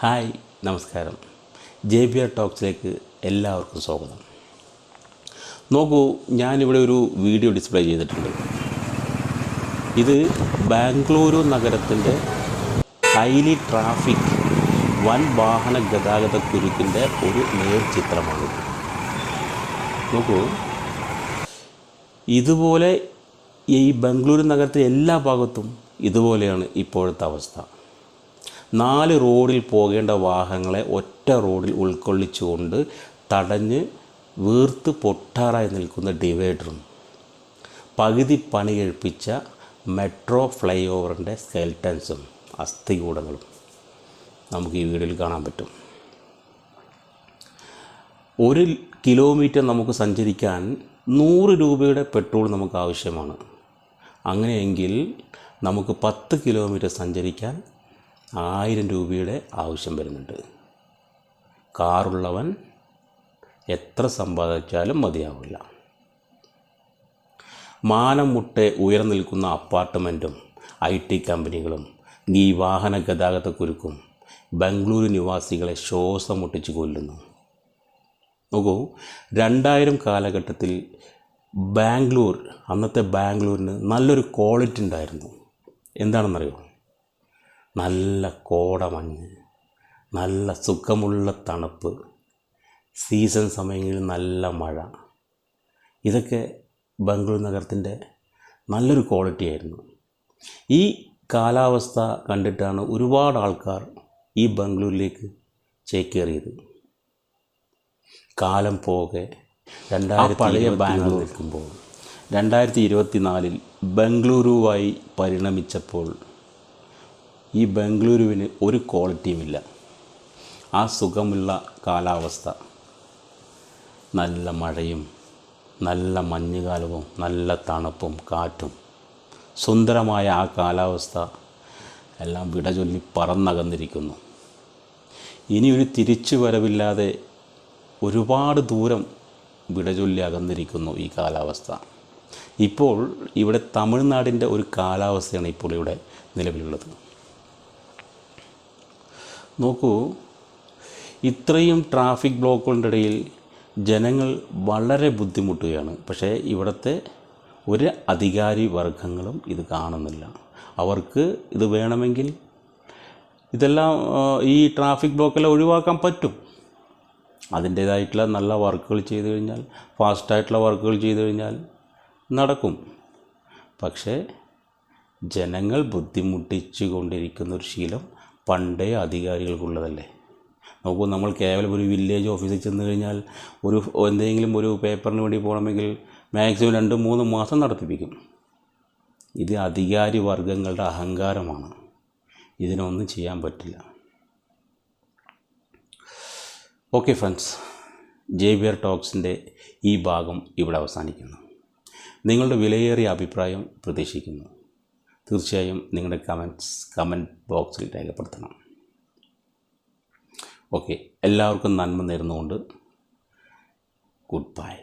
Hi നമസ്കാരം. J B R ടോക്സിലേക്ക് എല്ലാവർക്കും സ്വാഗതം. നോക്കൂ ഞാനിവിടെ ഒരു വീഡിയോ ഡിസ്പ്ലേ ചെയ്തിട്ടുണ്ട്. ഇത് ബാംഗ്ലൂരു നഗരത്തിന്റെ ഹൈലി ട്രാഫിക് വൻ വാഹന ഗതാഗത കുരുക്കിന്റെ ഒരു നേർചിത്രമാണ് നോക്കൂ ഇതുപോലെ ഈ ബംഗളൂരു നഗരത്തിലെ എല്ലാ ഭാഗത്തും ഇതുപോലെയാണ് ഇപ്പോഴത്തെ അവസ്ഥ. നാല് റോഡിൽ പോകേണ്ട വാഹനങ്ങളെ ഒറ്റ റോഡിൽ ഉൾക്കൊള്ളിച്ചുകൊണ്ട് തടഞ്ഞ് വീർത്ത് പൊട്ടാറായി നിൽക്കുന്ന ഡിവൈഡറും പകുതി പണി കഴിപ്പിച്ച മെട്രോ ഫ്ലൈ ഓവറിന്റെ സ്കെൽറ്റൻസും അസ്ഥികൂടങ്ങളും നമുക്ക് ഈ വീഡിയോയിൽ കാണാൻ പറ്റും. ഒരു കിലോമീറ്റർ നമുക്ക് സഞ്ചരിക്കാൻ നൂറ് രൂപയുടെ പെട്രോൾ നമുക്ക് ആവശ്യമാണ്. അങ്ങനെയെങ്കിൽ നമുക്ക് പത്ത് കിലോമീറ്റർ സഞ്ചരിക്കാൻ ആയിരം രൂപയുടെ ആവശ്യം വരുന്നുണ്ട്. കാറുള്ളവൻ എത്ര സമ്പാദിച്ചാലും മതിയാവില്ല. മാനം മുട്ടെ ഉയർന്നു നിൽക്കുന്ന അപ്പാർട്ട്മെന്റും ഐ ടി കമ്പനികളും ഈ വാഹന ഗതാഗതക്കുരുക്കും ബംഗളൂരു നിവാസികളെ ശ്വാസം മുട്ടിച്ച് കൊല്ലുന്നു. നോക്കൂ രണ്ടായിരം കാലഘട്ടത്തിൽ ബാംഗ്ലൂർ അന്നത്തെ ബാംഗ്ലൂരിന് നല്ലൊരു ക്വാളിറ്റി ഉണ്ടായിരുന്നു. എന്താണെന്നറിയോ? നല്ല കോടമഞ്ഞ് നല്ല സുഖമുള്ള തണുപ്പ് സീസൺ സമയങ്ങളിൽ നല്ല മഴ. ഇതൊക്കെ ബംഗളൂരു നഗരത്തിന്റെ നല്ലൊരു ക്വാളിറ്റി ആയിരുന്നു. ഈ കാലാവസ്ഥ കണ്ടിട്ടാണ് ഒരുപാട് ആൾക്കാർ ഈ ബംഗളൂരിലേക്ക് ചേക്കേറിയത്. കാലം പോകെ രണ്ടായിരത്തി പഴയ ബാംഗ്ലൂർ നിൽക്കുമ്പോൾ രണ്ടായിരത്തി ഇരുപത്തി നാലിൽ ബംഗളൂരുവായി പരിണമിച്ചപ്പോൾ ഈ ബംഗളൂരുവിന് ഒരു ക്വാളിറ്റിയുമില്ല. ആ സുഖമുള്ള കാലാവസ്ഥ. നല്ല മഴയും നല്ല മഞ്ഞുകാലവും നല്ല തണുപ്പും കാറ്റും. സുന്ദരമായ ആ കാലാവസ്ഥ എല്ലാം വിട ചൊല്ലി പറന്നകന്നിരിക്കുന്നു. ഇനി ഒരു തിരിച്ചു വരവില്ലാതെ ഒരുപാട് ദൂരം വിട ചൊല്ലി അകന്നിരിക്കുന്നു ഈ കാലാവസ്ഥ. ഇപ്പോൾ ഇവിടെ തമിഴ്നാടിന്റെ ഒരു കാലാവസ്ഥയാണ് ഇപ്പോൾ ഇവിടെ നിലവിലുള്ളത്. നോക്കൂ ഇത്രയും ട്രാഫിക് ബ്ലോക്കുകളുടെ ഇടയിൽ ജനങ്ങൾ വളരെ ബുദ്ധിമുട്ടുകയാണ്. പക്ഷേ ഇവിടുത്തെ ഒരു അധികാരി വർഗങ്ങളും ഇത് കാണുന്നില്ല. അവർക്ക് ഇത് വേണമെങ്കിൽ ഇതെല്ലാം ഈ ട്രാഫിക് ബ്ലോക്കെല്ലാം ഒഴിവാക്കാൻ പറ്റും. അതിന്റേതായിട്ടുള്ള നല്ല വർക്കുകൾ ചെയ്തു കഴിഞ്ഞാൽ ഫാസ്റ്റായിട്ടുള്ള വർക്കുകൾ ചെയ്തു കഴിഞ്ഞാൽ നടക്കും. പക്ഷേ ജനങ്ങൾ ബുദ്ധിമുട്ടിച്ചു കൊണ്ടിരിക്കുന്ന ഒരു ശീലം പണ്ടേ അധികാരികൾക്കുള്ളതല്ലേ? നോക്കൂ നമ്മൾ കേവലം ഒരു വില്ലേജ് ഓഫീസിൽ ചെന്ന് കഴിഞ്ഞാൽ ഒരു എന്തെങ്കിലും ഒരു പേപ്പറിന് വേണ്ടി പോകണമെങ്കിൽ മാക്സിമം രണ്ട് മൂന്ന് മാസം നടത്തിപ്പിക്കും. ഇത് അധികാരി വർഗങ്ങളുടെ അഹങ്കാരമാണ്. ഇതിനൊന്നും ചെയ്യാൻ പറ്റില്ല. Okay friends J B R ടോക്സിന്റെ ഈ ഭാഗം ഇവിടെ അവസാനിക്കുന്നു. നിങ്ങളുടെ വിലയേറിയ അഭിപ്രായം പ്രതീക്ഷിക്കുന്നു. തീർച്ചയായും നിങ്ങളുടെ കമന്റ്സ് കമന്റ് ബോക്സിൽ രേഖപ്പെടുത്തണം. ഓക്കെ എല്ലാവർക്കും നന്മ നേരുന്നുകൊണ്ട് ഗുഡ് ബൈ